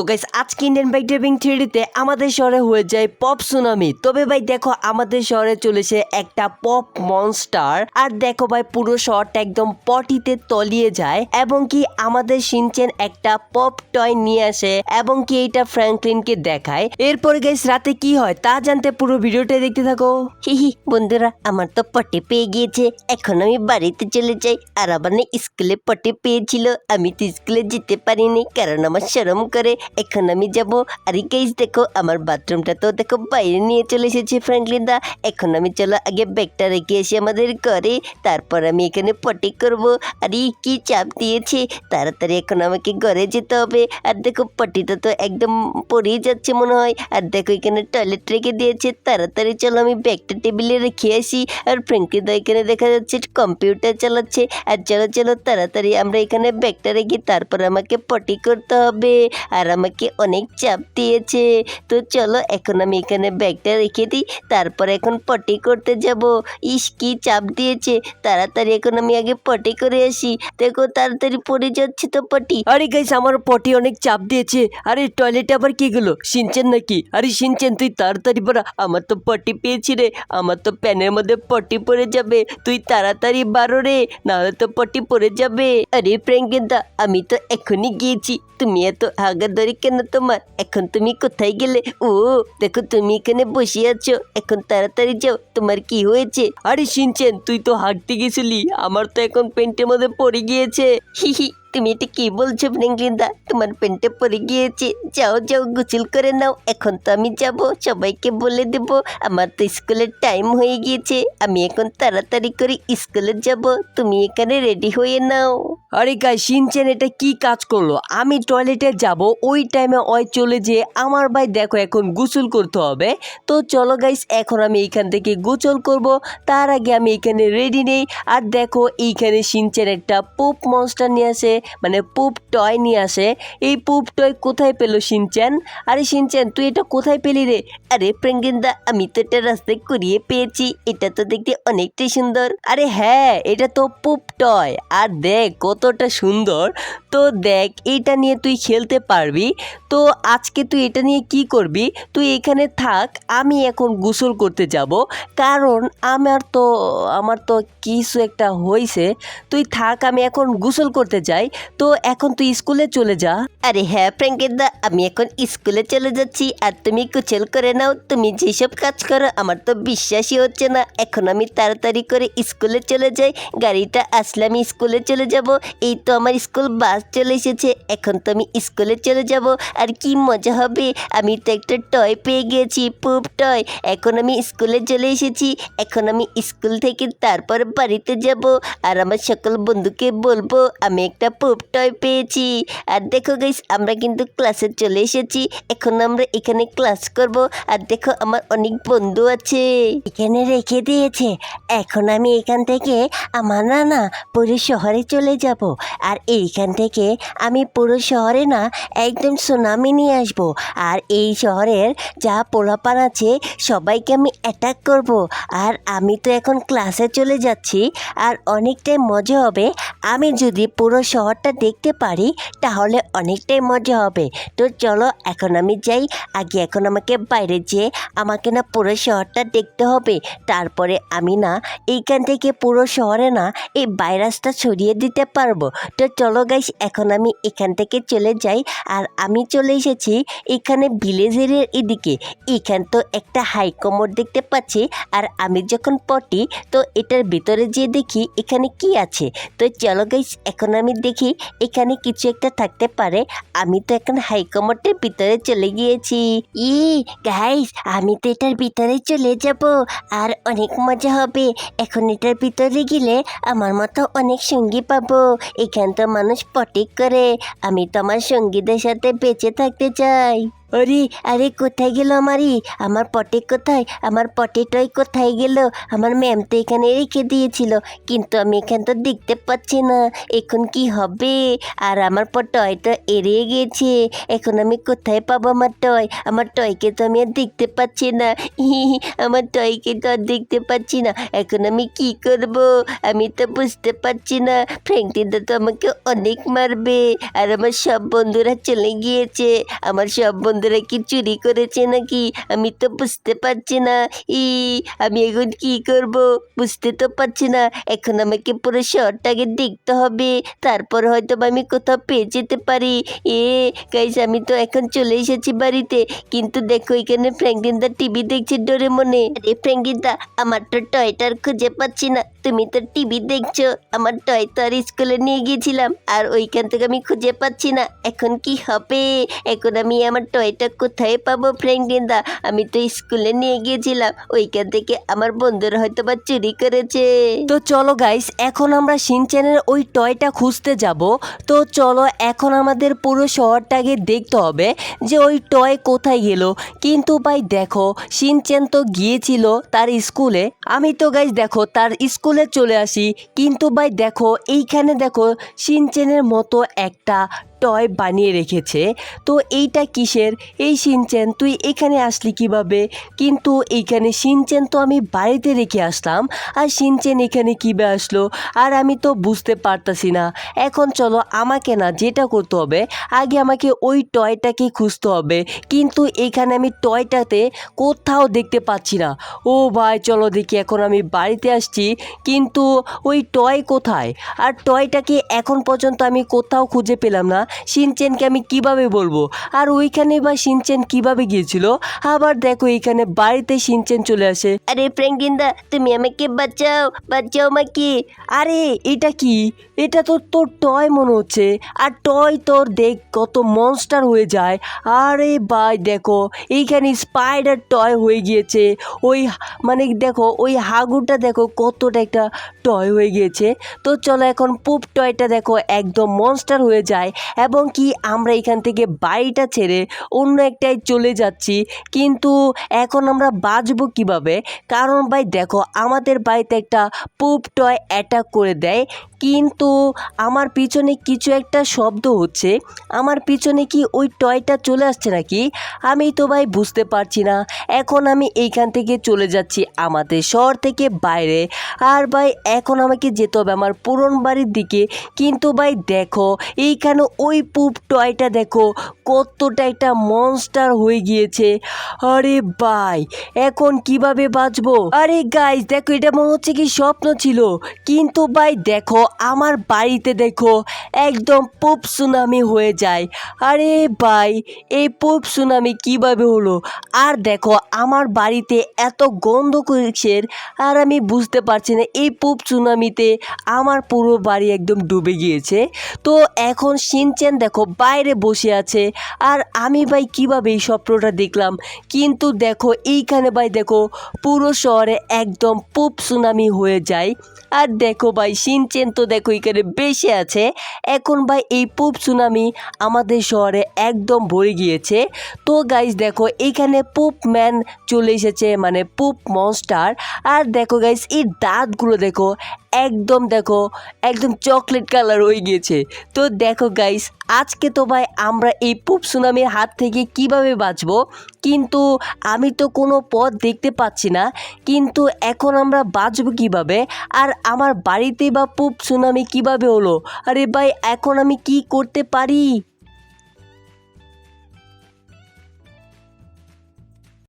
তো গাইস আজকে Indian bike driving থ্রিডিতে আমাদের শহরে হয়ে যায় পপ সুনামি তবে ভাই দেখো, আমাদের শহরে চলেছে একটা পপ মনস্টার আর দেখো ভাই, পুরো শহরটা একদম পটিতে তলিয়ে যায় এবং কি আমাদের সিনচেন একটা পপ টয় নিয়ে আসে এবং কি এইটা ফ্র্যাঙ্কলিনকে দেখায়। এরপর গাইস রাতে কি হয় তা জানতে পুরো ভিডিওটা দেখতে থাকো। হি হি, বন্ধুরা, আমার তো পটে পেয়ে গিয়েছে। এখন আমি বাড়িতে চলে যাই। আর আবার না স্কুলে পটে পেয়েছিল। আমি তো স্কুলে যেতে পারিনি, কারণ আমার শরম করে। এখন আমি যাব। আর গাইস দেখো, আমার বাথরুমটা তো দেখো বাইরে নিয়ে চলে এসেছে ফ্র্যাঙ্কলিন দা। এখন আমি চলো আগে ব্যাগটা রেখে এসে আমাদের ঘরে। তারপর আমি এখানে পটি করব। আর এই কি চাপ দিয়েছে? তাড়াতাড়ি এখন আমাকে ঘরে যেতে হবে। আর দেখো পটিটা তো একদম পড়েই যাচ্ছে মনে হয়। আর দেখো, এখানে টয়লেট রেখে দিয়েছে। তাড়াতাড়ি চলো আমি ব্যাগটা টেবিলে রেখে আসি। আর ফ্র্যাঙ্কলিন দা এখানে দেখা যাচ্ছে কম্পিউটার চালাচ্ছে। আর চলো চলো, তাড়াতাড়ি আমরা এখানে ব্যাগটা রেখে তারপর আমাকে পটি করতে হবে। আর আমাকে অনেক চাপ দিয়েছে। তো চলো এখন আমি এখানে ব্যাগটা রেখে দিই, তারপর এখন পটি করতে যাব। ইস, কি চাপ দিয়েছে। তাড়াতাড়ি এখন আমি আগে পটি করে আসি। দেখো, তাড়াতাড়ি পড়ে যাচ্ছে তো পটি। আরে গাইস আমার পটি অনেক চাপ দিয়েছে। আরে টয়লেটে আবার কি গেলো? সিনচেন নাকি? আরে, সিনচেন, তুই তাড়াতাড়ি পড়া। আমার তো পটি পেয়েছি রে। আমার তো প্যানের মধ্যে পটি পড়ে যাবে। তুই তাড়াতাড়ি বারো রে। নাহলে তো পটি পড়ে যাবে। আরে প্রেঙ্গেদা আমি তো এখনই গিয়েছি। তুমি এত হাগাদরি কেন তোমার এখন তুমি কোথায় গেলে ও দেখো তুমি এখানে বসে আছো এখন তাড়াতাড়ি যাও তোমার কি হয়েছে আরে সিনচেন তুই তো হাঁটতে গেছিলি আমার তো এখন পেন্টের মধ্যে পড়ে গিয়েছে হি হি তুমি এটা কি বলছো ফ্রেঙ্কলিনদা তোমার পেন্টে পরে গিয়েছে যাও যাও গোসল করে নাও এখন তো আমি যাব সবাইকে বলে দেব আমার তো স্কুলের টাইম হয়ে গিয়েছে আমি এখন তাড়াতাড়ি করে স্কুলে যাব তুমি এখানে রেডি হয়ে নাও আরে গাই সিনচেন এটা কি কাজ করল? আমি টয়লেটে যাব, ওই টাইমে ওই চলে যে আমার ভাই দেখো এখন গোসল করতে হবে। তো চলো গাইস এখন আমি এইখান থেকে গোসল করব। তার আগে আমি এখানে রেডি নেই। আর দেখো এইখানে সিনচেন একটা পুপ মনস্টার নিয়ে আসে মানে পুপ টয় নিয়ে আসে। এই পুপ টয় কোথায় পেল সিনচ্যান আরে সিনচ্যান তুই এটা কোথায় পেলি রে? আরে প্রেঙ্গিন্দা আমি তো এটা রাস্তায় কুড়িয়ে পেয়েছি। এটা তো দেখতে অনেকটাই সুন্দর। আরে হ্যাঁ এটা তো পুপ টয় আর দেখ কতটা সুন্দর। তো দেখ, এটা নিয়ে তুই খেলতে পারবি। তো আজকে তুই এটা নিয়ে কি করবি? তুই এখানে থাক, আমি এখন গোসল করতে যাব। কারণ আমার তো আমার তো কিছু একটা হয়েছে তুই থাক, আমি এখন গোসল করতে যাই। তো এখন তুই স্কুলে চলে যা। আরে হ্যাঁ প্রেঙ্কেদা আমি এখন স্কুলে চলে যাচ্ছি। আর তুমি কুচল করে নাও। তুমি যেসব কাজ করো, আমার তো বিশ্বাসই হচ্ছে না। এখন আমি তাড়াতাড়ি করে স্কুলে চলে যাই। গাড়িটা আসলে আমি স্কুলে চলে যাব। এই তো আমার স্কুল বাস চলে এসেছে, এখন তো আমি স্কুলে চলে যাব। আর কি মজা হবে? আমি তো একটা টয় পেয়ে গেছি পুপ টয় এখন আমি স্কুলে চলে এসেছি, এখন আমি স্কুল থেকে তারপর বাড়িতে যাব। আর আমার সকল বন্ধুকে বলব, আমি একটা পুপ টয় পেয়েছি। আর দেখো গাইস আমরা কিন্তু ক্লাসে চলে এসেছি, এখন আমরা এখানে ক্লাস করব। আর দেখো আমার অনেক বন্ধু আছে। এখানে রেখে দিয়েছে, এখন আমি এখান থেকে আমার না না পুরো শহরে চলে যাব। আর এইখান থেকে আমি পুরো শহরে না একদম সুনামি নিয়ে আসব। আর এই শহরের যা পোলাপান আছে, সবাইকে আমি অ্যাটাক করব। আর আমি তো এখন ক্লাসে চলে যাচ্ছি, আর অনেকটাই মজা হবে। আমি যদি পুরো শহরটা দেখতে পারি, তাহলে অনেকটাই মজা হবে। তো চলো, এখন আমি যাই। আগে এখন আমাকে বাইরে যেয়ে আমাকে না পুরো শহরটা দেখতে হবে। তারপরে আমি না এইখান থেকে পুরো শহরে না এই ভাইরাসটা ছড়িয়ে দিতে পারব। তো চলো গাইস এখন আমি এখান থেকে চলে যাই। আর আমি চলে এসেছি এখানে ভিলেজের এদিকে। এখান তো একটা হাইকমোড দেখতে পাচ্ছি। আর আমি যখন পটি, তো এটার ভিতরে যেয়ে দেখি এখানে কি আছে। তো চলো গাইস এখন আমি দেখি এখানে কিছু একটা থাকতে পারে। আমি তো এখন হাইকমোডের ভিতরে চলে গিয়েছি। ই গাইস আমি তো এটার ভিতরে চলে যাব। আর অনেক মজা হবে। এখন এটার ভিতরে গেলে আমার মতো অনেক সঙ্গী পাবো। এখান তো মানুষ পটিক করে। আমি তোমার সঙ্গীদের সাথে বেঁচে থাকতে চাই। আরে আরে কোথায় গেল আমারই আমার পটে কোথায়? আমার পটেটাই কোথায় গেল? আমার ম্যাম তো এখানে রেখে দিয়েছিল, কিন্তু আমি এখান তো দেখতে পাচ্ছি না। এখন কি হবে? আর আমার টয় তো এড়িয়ে গেছে। এখন আমি কোথায় পাবো আমার টয়? আমার টয়কে তো আমি আর দেখতে পাচ্ছি না। আমার টয়কে তো আর দেখতে পাচ্ছি না। এখন আমি কি করব? আমি তো বুঝতে পারছি না। ফ্র্যাঙ্কলিনটা তো আমাকে অনেক মারবে। আর আমার সব বন্ধুরা চলে গিয়েছে। আমার সব বন্ধুরা কি চুরি করেছে নাকি? আমি তো বুঝতে পারছি না। ই, আমি এখন কি করব? বুঝতে তো পারছি না। এখন আমাকে পুরো শহরটাকে দেখতে হবে। তারপর হয়তো আমি কোথাও পেয়ে যেতে পারি। এ গাইস আমি তো এখন চলে এসেছি বাড়িতে। কিন্তু দেখো, এখানে ফ্র্যাঙ্কলিনদা টিভি দেখছে ডোরে মনে। আরে ফ্র্যাঙ্কলিনদা আমার তো টয়টার খুঁজে পাচ্ছি না। তুমি তো টিভি দেখছ। আমার টয় তো আর স্কুলে নিয়ে গিয়েছিলাম। আর ওইখান থেকে আমি খুঁজে পাচ্ছি না। এখন কি হবে? এখন আমি আমার টয়টা কোথায় পাবো ফ্র্যাঙ্কলিনদা আমি তো স্কুলে নিয়ে গিয়েছিলাম। ওইখান থেকে আমার বন্ধুরা হয়তো বা চুরি করেছে। তো চলো গাইস এখন আমরা সিনচেনের ওই টয়টা খুঁজতে যাব। তো চলো, এখন আমাদের পুরো শহরটাকে দেখতে হবে যে ওই টয় কোথায় গেল। কিন্তু ভাই দেখো, সিনচেন তো গিয়েছিল তার স্কুলে আমি তো গাইস দেখো, তার স্কুলে চলে আসি। কিন্তু ভাই দেখো, এইখানে দেখো, সিনচেনের মতো একটা টয় বানিয়ে রেখেছে। তো এইটা কিসের? এই সিনচেন, তুই এখানে আসলি কীভাবে? কিন্তু এইখানে সিনচেন তো আমি বাড়িতে রেখে আসলাম। আর সিনচেন এখানে কীভাবে আসলো? আর আমি তো বুঝতে পারতাছি না। এখন চলো আমাকে না যেটা করতে হবে, আগে আমাকে ওই টয়টাকে খুঁজতে হবে। কিন্তু এখানে আমি টয়টাতে কোথাও দেখতে পাচ্ছি না। ও ভাই, চলো দেখি এখন আমি বাড়িতে আসছি। কিন্তু ওই টয় কোথায়? আর টয়টাকে এখন পর্যন্ত আমি কোথাও খুঁজে পেলাম না। সিনচেনকে আমি কীভাবে বলব? আর ওইখানে বা সিনচেন কীভাবে গিয়েছিল? আবার দেখো এখানে বাড়িতে সিনচেন চলে আসে। আরে ফ্র্যাঙ্কলিনদা তুমি আমাকে বাঁচাও বাঁচাও আমাকে। আরে এটা কি? এটা তো তোর টয় মনে হচ্ছে। আর টয় তোর দেখ কত মনস্টার হয়ে যায়। আরে ভাই দেখো এইখানে স্পাইডার টয় হয়ে গিয়েছে। ওই মানে দেখো ওই হাগুটা দেখো কতটা একটা টয় হয়ে গিয়েছে। তো চলো এখন পুপ টয়টা দেখো একদম মনস্টার হয়ে যায়। এবং কি আমরা এখান থেকে বাড়িটা ছেড়ে অন্য একটাই চলে যাচ্ছি। কিন্তু এখন আমরা বাঁচবো কীভাবে? কারণ ভাই দেখো, আমাদের বাড়িতে একটা পুপ টয় অ্যাটাক করে দেয়। কিন্তু আমার পিছনে কিছু একটা শব্দ হচ্ছে। আমার পিছনে কি ওই টয়টা চলে আসছে নাকি? আমি তো ভাই বুঝতে পারছি না। এখন আমি এইখান থেকে চলে যাচ্ছি আমাদের শহর থেকে বাইরে। আর ভাই, এখন আমাকে যেতে হবে আমার পুরন বাড়ির দিকে। কিন্তু ভাই দেখো, এইখানে ওই পুপ টয়টা দেখো, কতটা একটা মনস্টার হয়ে গিয়েছে। আরে ভাই, এখন কীভাবে বাঁচবো? আরে গাইস দেখো, এটা মনে হচ্ছে কি স্বপ্ন ছিল। কিন্তু ভাই, দেখো, আমার বাড়িতে দেখো, একদম পুপ সুনামি হয়ে যায়। আরে ভাই, এই পুপ সুনামি কীভাবে হলো? আর দেখো, আমার বাড়িতে এত গন্ধ কিসের আর আমি বুঝতে পারছি না, এই পুপ সুনামিতে আমার পুরো বাড়ি একদম ডুবে গিয়েছে। তো এখন সিনচেন দেখো, বাইরে বসে আছে। আর আমি ভাই কীভাবে এই স্বপ্নটা দেখলাম? কিন্তু দেখো, এইখানে ভাই দেখো, পুরো শহরে একদম পুপ সুনামি হয়ে যায়। আর দেখো ভাই, সিনচেন তো দেখো এখানে বেশি আছে। এখন ভাই এই পুপ সুনামি আমাদের শহরে একদম ভরে গিয়েছে। তো গাইজ দেখো এইখানে পুপ ম্যান চলে এসেছে মানে পুপ মনস্টার। আর দেখো গাইজ এই দাঁতগুলো দেখো একদম দেখো, একদম চকলেট কালার হয়ে গিয়েছে। তো দেখো গাইস আজকে তো ভাই আমরা এই পুপ সুনামির হাত থেকে কীভাবে বাঁচবো? কিন্তু আমি তো কোনো পথ দেখতে পাচ্ছি না, কিন্তু এখন আমরা বাঁচবো কীভাবে? আর আমার বাড়িতে বা পুপ সুনামি কীভাবে হলো? আরে ভাই, এখন আমি কি করতে পারি?